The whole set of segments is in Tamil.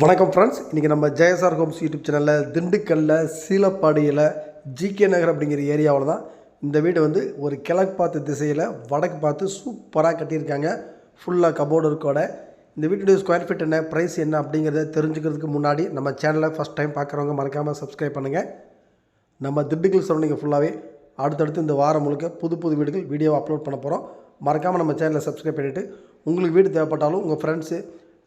வணக்கம் ஃப்ரெண்ட்ஸ் இன்றைக்கி நம்ம ஜெயசார் ஹோம்ஸ் யூடியூப் சேனலில் திண்டுக்கல்லில் சீலப்பாடியில் ஜிகே நகர் அப்படிங்கிற ஏரியாவில் தான் இந்த வீடு வந்து ஒரு கிழக்கு பார்த்த திசையில் வடக்கு பார்த்து சூப்பராக கட்டியிருக்காங்க. ஃபுல்லாக கபோர்டு இருக்கோட. இந்த வீட்டுடைய ஸ்கொயர் ஃபீட் என்ன ப்ரைஸ் என்ன அப்படிங்கிறத தெரிஞ்சுக்கிறதுக்கு முன்னாடி நம்ம சேனலை ஃபஸ்ட் டைம் பார்க்குறவங்க மறக்காமல் சப்ஸ்கிரைப் பண்ணுங்கள் நம்ம திண்டுக்கல் சரௌண்டிங் ஃபுல்லாகவே அடுத்தடுத்து இந்த வாரம் முழுக்க புது புது வீடுகள் வீடியோ அப்லோட் பண்ண போகிறோம் மறக்காமல் நம்ம சேனலை சப்ஸ்கிரைப் பண்ணிவிட்டு உங்களுக்கு வீடு தேவைப்பட்டாலும் உங்கள் ஃப்ரெண்ட்ஸு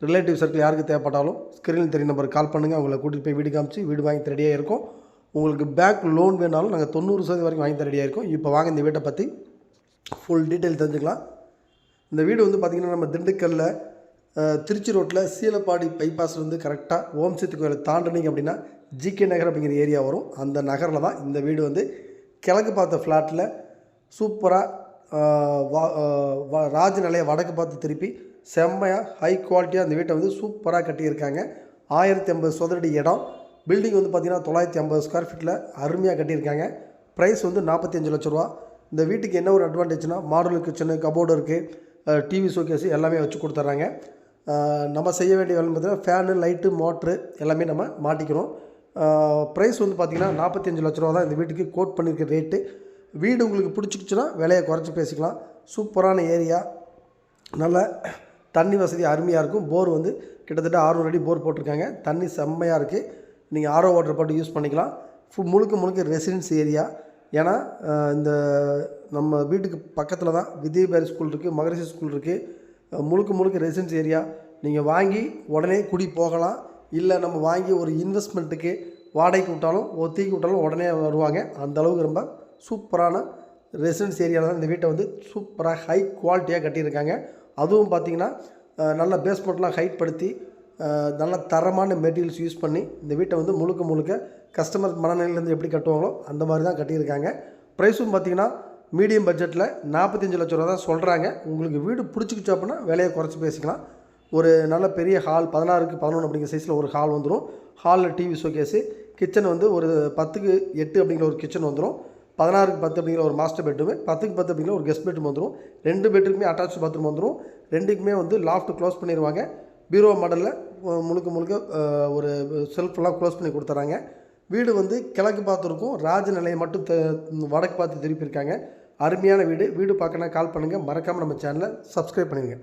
ரிலேட்டிவ் சர்க்கிள் யாருக்கு தேவைப்பட்டாலும் ஸ்க்ரீனில் தெரிய நம்பருக்கு கால் பண்ணுங்கள் அவங்கள கூட்டிகிட்டு போய் வீடு காமிச்சு வீடு வாங்கி ரெடியாக இருக்கும். உங்களுக்கு பேங்க் லோன் வேணாலும் நாங்கள் தொண்ணூறு சதவீதம் வரைக்கும் வாங்கி ரெடியாக இருக்கோம். இப்போ வாங்க இந்த வீட்டை பற்றி ஃபுல் டீட்டெயில் தெரிஞ்சுக்கலாம். இந்த வீடு வந்து பார்த்திங்கன்னா நம்ம திண்டுக்கல்லில் திருச்சி ரோட்டில் சீலப்பாடி பைபாஸ் வந்து கரெக்டாக ஓம் சக்தி கோயிலை தாண்டினீங்க அப்படின்னா ஜிகே நகர் அப்படிங்கிற ஏரியா வரும். அந்த நகரில் தான் இந்த வீடு வந்து கிழக்கு பார்த்த ஃப்ளாட்டில் சூப்பராக ராஜ நிலைய வடக்கு பார்த்து திருப்பி செம்மையாக ஹை குவாலிட்டியாக அந்த வீட்டை வந்து சூப்பராக கட்டியிருக்காங்க. ஆயிரத்தி ஐம்பது சதுரடி இடம். பில்டிங் வந்து பார்த்திங்கன்னா தொள்ளாயிரத்தி ஐம்பது ஸ்கொயர் ஃபீட்டில் அருமையாக கட்டியிருக்காங்க. ப்ரைஸ் வந்து நாற்பத்தஞ்சு லட்ச ரூபா. இந்த வீட்டுக்கு என்ன ஒரு அட்வான்டேஜ்னா மாடல் கிச்சனு கபோர்டு இருக்குது டிவி ஷோகேஸ் எல்லாமே வச்சு கொடுத்துட்றாங்க. நம்ம செய்ய வேண்டிய வேலை பார்த்திங்கன்னா ஃபேனு லைட்டு மோட்ரு எல்லாமே நம்ம மாட்டிக்கிறோம். ப்ரைஸ் வந்து பார்த்திங்கன்னா நாற்பத்தஞ்சு லட்ச ரூபா தான் இந்த வீட்டுக்கு கோட் பண்ணியிருக்க ரேட்டு வீடு உங்களுக்கு பிடிச்சிக்கிச்சுன்னா விலையை குறைச்சி பேசிக்கலாம். சூப்பரான ஏரியா. நல்ல தண்ணி வசதி அருமையாக இருக்கும். போர் வந்து கிட்டத்தட்ட 600 அடி போர் போட்டிருக்காங்க. தண்ணி செம்மையாக இருக்குது நீங்கள் ஆரோ வாட்டர் போட்டு யூஸ் பண்ணிக்கலாம். ஃபு முழுக்க முழுக்க ரெசிடென்ஸ் ஏரியா ஏன்னா இந்த நம்ம வீட்டுக்கு பக்கத்தில் தான் வித்யாபாரி ஸ்கூல் இருக்குது மகரிஷி ஸ்கூல் இருக்குது முழுக்க முழுக்க ரெசிடென்ஸ் ஏரியா நீங்கள் வாங்கி உடனே குடி போகலாம். இல்லை நம்ம வாங்கி ஒரு இன்வெஸ்ட்மெண்ட்டுக்கு வாடகைக்கு விட்டாலும் ஒத்திக்கு விட்டாலும் உடனே வருவாங்க. அந்த அளவுக்கு ரொம்ப சூப்பரான ரெசிடென்ஸ் ஏரியாவில் தான் இந்த வீட்டை வந்து சூப்பராக ஹை குவாலிட்டியாக கட்டியிருக்காங்க. அதுவும் பார்த்திங்கன்னா நல்ல பேஸ்மெண்ட்லாம் ஹைட் படுத்தி நல்ல தரமான மெட்டீரியல்ஸ் யூஸ் பண்ணி இந்த வீட்டை வந்து முழுக்க முழுக்க கஸ்டமர் மனநிலையிலேருந்து எப்படி கட்டுவாங்களோ அந்த மாதிரி தான் கட்டியிருக்காங்க. ப்ரைஸும் பார்த்திங்கன்னா மீடியம் பட்ஜெட்டில் நாற்பத்தஞ்சு லட்ச ரூபா தான் சொல்கிறாங்க உங்களுக்கு வீடு பிடிச்சிக்கிச்சு அப்படின்னா விலையை குறைச்சி பேசிக்கலாம். ஒரு நல்ல பெரிய ஹால் பதினாறுக்கு பதினொன்று அப்படிங்கிற சைஸில் ஒரு ஹால் வந்துடும் ஹாலில் டிவி ஷோகேஸு கிச்சன் வந்து ஒரு பத்துக்கு எட்டு அப்படிங்கிற ஒரு கிச்சன் வந்துடும் பதினாறுக்கு பத்து அப்படிங்கிற ஒரு மாஸ்டர் பெட்ரூமு பத்துக்கு பத்து அப்படிங்கிற ஒரு கெஸ்ட் பெட்ரூம் வந்துடும் ரெண்டு பெட்ரூமே அட்டாச் பாத்ரூம் வந்துடும் ரெண்டுக்குமே வந்து லாஃப்ட் க்ளோஸ் பண்ணிடுவாங்க பீரோ மாடலில் முழுக்க முழுக்க ஒரு செல்ஃபெல்லாம் க்ளோஸ் பண்ணி கொடுத்துறாங்க. வீடு வந்து கிழக்கு பார்த்துருக்கும் ராஜ நிலையை மட்டும் த வடக்கு பார்த்து திருப்பியிருக்காங்க அருமையான வீடு. வீடு பார்க்கணும் கால் பண்ணுங்கள் மறக்காமல் நம்ம சேனலை சப்ஸ்கிரைப் பண்ணிடுங்க